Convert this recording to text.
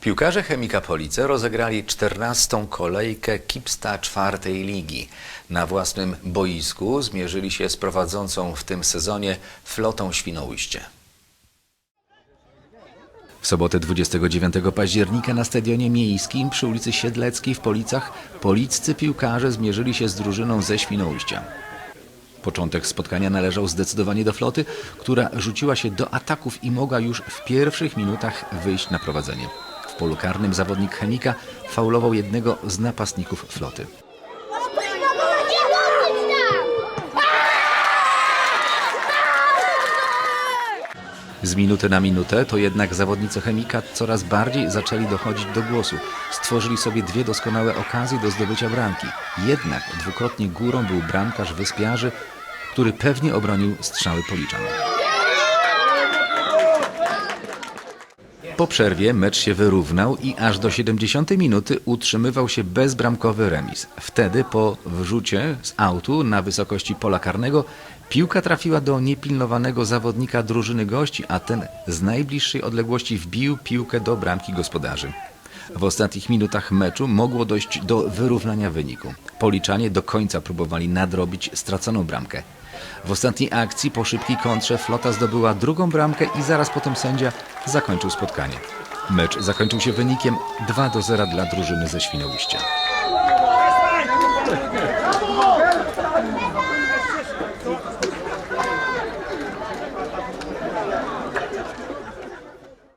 Piłkarze Chemika Police rozegrali 14. kolejkę Kipsta czwartej ligi. Na własnym boisku zmierzyli się z prowadzącą w tym sezonie flotą Świnoujście. W sobotę 29 października na stadionie miejskim przy ulicy Siedleckiej w Policach policcy piłkarze zmierzyli się z drużyną ze Świnoujścia. Początek spotkania należał zdecydowanie do floty, która rzuciła się do ataków i mogła już w pierwszych minutach wyjść na prowadzenie. Polu karnym zawodnik chemika faulował jednego z napastników floty. Z minuty na minutę to jednak zawodnicy chemika coraz bardziej zaczęli dochodzić do głosu. Stworzyli sobie dwie doskonałe okazje do zdobycia bramki. Jednak dwukrotnie górą był bramkarz wyspiarzy, który pewnie obronił strzały policzan. Po przerwie mecz się wyrównał i aż do 70 minuty utrzymywał się bezbramkowy remis. Wtedy po wrzucie z autu na wysokości pola karnego piłka trafiła do niepilnowanego zawodnika drużyny gości, a ten z najbliższej odległości wbił piłkę do bramki gospodarzy. W ostatnich minutach meczu mogło dojść do wyrównania wyniku. Policzanie do końca próbowali nadrobić straconą bramkę. W ostatniej akcji po szybkiej kontrze flota zdobyła drugą bramkę i zaraz potem sędzia zakończył spotkanie. Mecz zakończył się wynikiem 2 do 0 dla drużyny ze Świnoujścia.